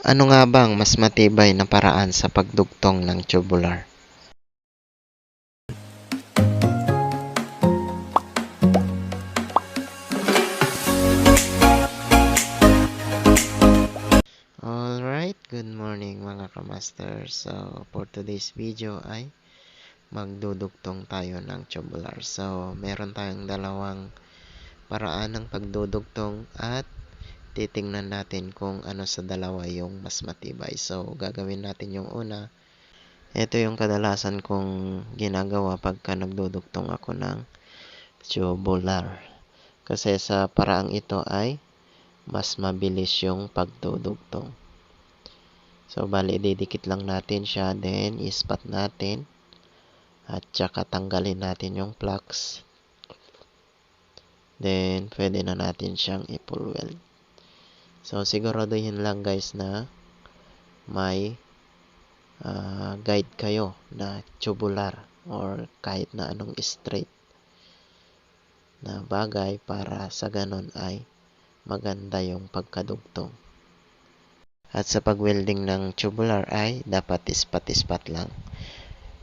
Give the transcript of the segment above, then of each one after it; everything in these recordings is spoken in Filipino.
Ano nga bang mas matibay na paraan sa pagdugtong ng tubular? Alright, good morning mga kamaster. So, for today's video ay magdudugtong tayo ng tubular. So, meron tayong dalawang paraan ng pagdudugtong at titingnan natin kung ano sa dalawa yung mas matibay. So, gagawin natin yung una. Ito yung kadalasan kong ginagawa pagka nagdudugtong ako ng tubular. Kasi sa paraang ito ay mas mabilis yung pagdudugtong. So, bali, didikit lang natin siya. Then, ispat natin. At saka tanggalin natin yung plugs. Then, pwede na natin siyang i-pull weld. So, siguraduhin lang guys na may uh, guide kayo na tubular or kahit na anong straight na bagay para sa ganon ay maganda yung pagkadugtong. At sa pag-welding ng tubular ay dapat ispat-ispat lang.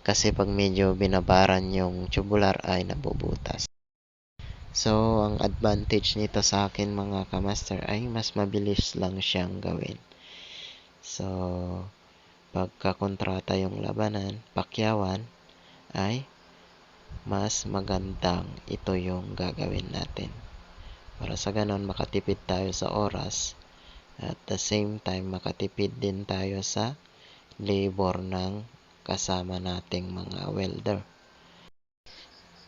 Kasi pag medyo binabaran yung tubular ay nabubutas. So, ang advantage nito sa akin mga kamaster ay mas mabilis lang siyang gawin. So, pagkakontrata yung labanan, pakyawan, ay mas magandang ito yung gagawin natin. Para sa ganon, makatipid tayo sa oras at the same time, makatipid din tayo sa labor ng kasama nating mga welder.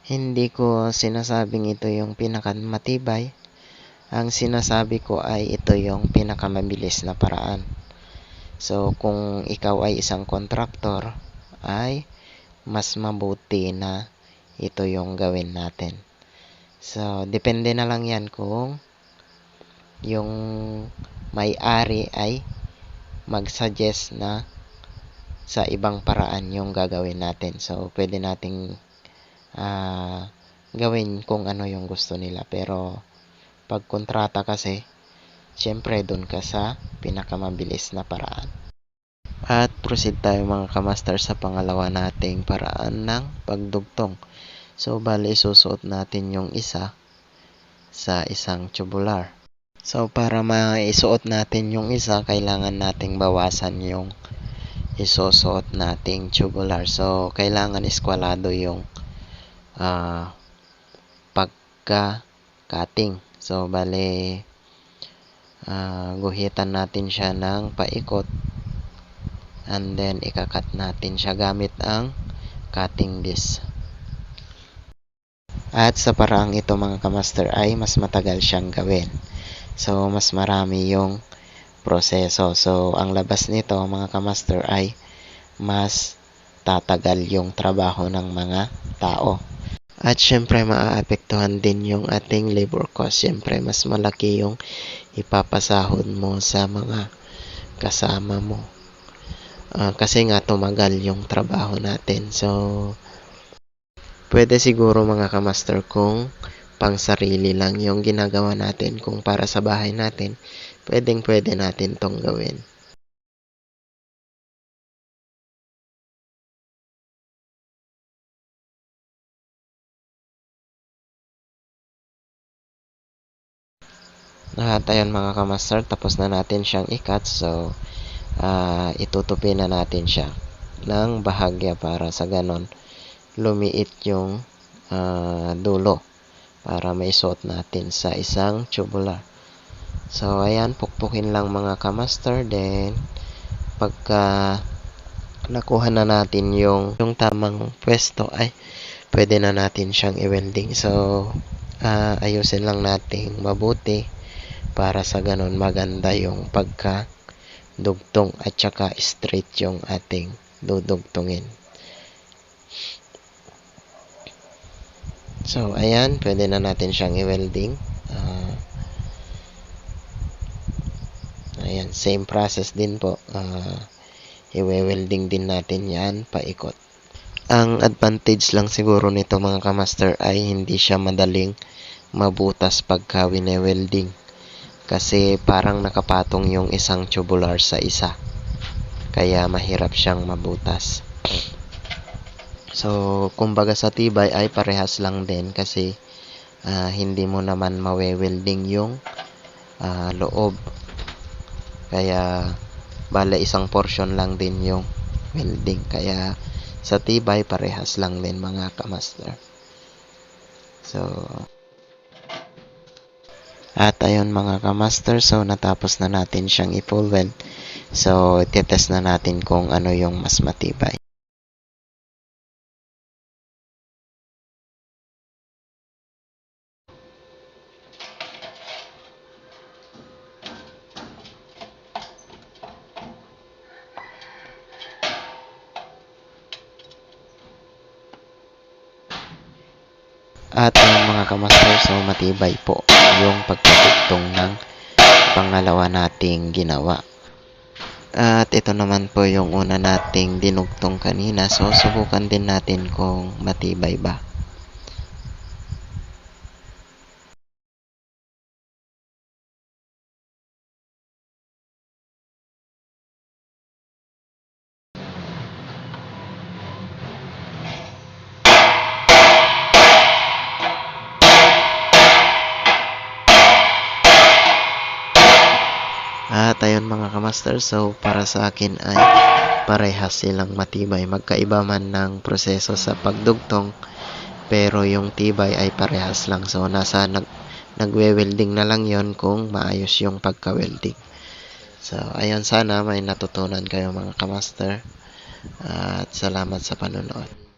Hindi ko sinasabing ito yung pinakamatibay. Ang sinasabi ko ay ito yung pinakamabilis na paraan. So, kung ikaw ay isang kontraktor, ay mas mabuti na ito yung gawin natin. So, depende na lang yan kung yung may-ari ay mag-suggest na sa ibang paraan yung gagawin natin. So, pwede nating uh, gawin kung ano yung gusto nila. Pero, pag kontrata kasi, syempre doon ka sa pinakamabilis na paraan. At proceed tayo mga kamaster sa pangalawa nating paraan ng pagdugtong. So, bali, susuot natin yung isa sa isang tubular. So, para maisuot natin yung isa, kailangan nating bawasan yung isusuot nating tubular. So, kailangan eskwalado yung uh, pagka-cutting. So, bali, uh, guhitan natin siya ng paikot and then ikakat natin siya gamit ang cutting disc. At sa paraang ito mga kamaster ay mas matagal siyang gawin. So, mas marami yung proseso. So, ang labas nito mga kamaster ay mas tatagal yung trabaho ng mga tao. At syempre, maaapektuhan din yung ating labor cost. Syempre, mas malaki yung ipapasahod mo sa mga kasama mo. Uh, kasi nga tumagal yung trabaho natin. So, Pwede siguro mga kamaster kung pang sarili lang yung ginagawa natin kung para sa bahay natin, pwedeng pwede natin tong gawin. Lahat ayun mga kamaster, tapos na natin siyang ikat. So, uh, itutupi na natin siya ng bahagya para sa ganon lumiit yung uh, dulo para maisuot natin sa isang tubular. So, ayan, pukpukin lang mga kamaster. Then, pagka nakuha na natin yung, yung tamang pwesto, ay pwede na natin siyang i-welding. So, uh, ayusin lang natin mabuti para sa ganun maganda yung pagka dugtong at saka straight yung ating dudugtungin. So, ayan, pwede na natin siyang i-welding. Uh, ayan, same process din po. Uh, i-welding din natin yan, paikot. Ang advantage lang siguro nito mga kamaster ay hindi siya madaling mabutas pagka wine-welding. Kasi parang nakapatong yung isang tubular sa isa. Kaya mahirap siyang mabutas. So, kumbaga sa tibay ay parehas lang din kasi ah, hindi mo naman mawe-welding yung ah, loob. Kaya bale isang portion lang din yung welding. Kaya sa tibay parehas lang din mga kamaster. So, at ayun mga kamaster, so natapos na natin siyang i-full weld. So, titest na natin kung ano yung mas matibay. At ayun mga kamaster, so matibay po yung pagkatugtong ng pangalawa nating ginawa. At ito naman po yung una nating dinugtong kanina. So, subukan din natin kung matibay ba. Kamaster, so para sa akin ay parehas silang matibay. Magkaiba man ng proseso sa pagdugtong, pero yung tibay ay parehas lang. So nasa nag nagwe-welding na lang yon kung maayos yung pagka-welding. So ayun sana may natutunan kayo mga kamaster. At salamat sa panonood.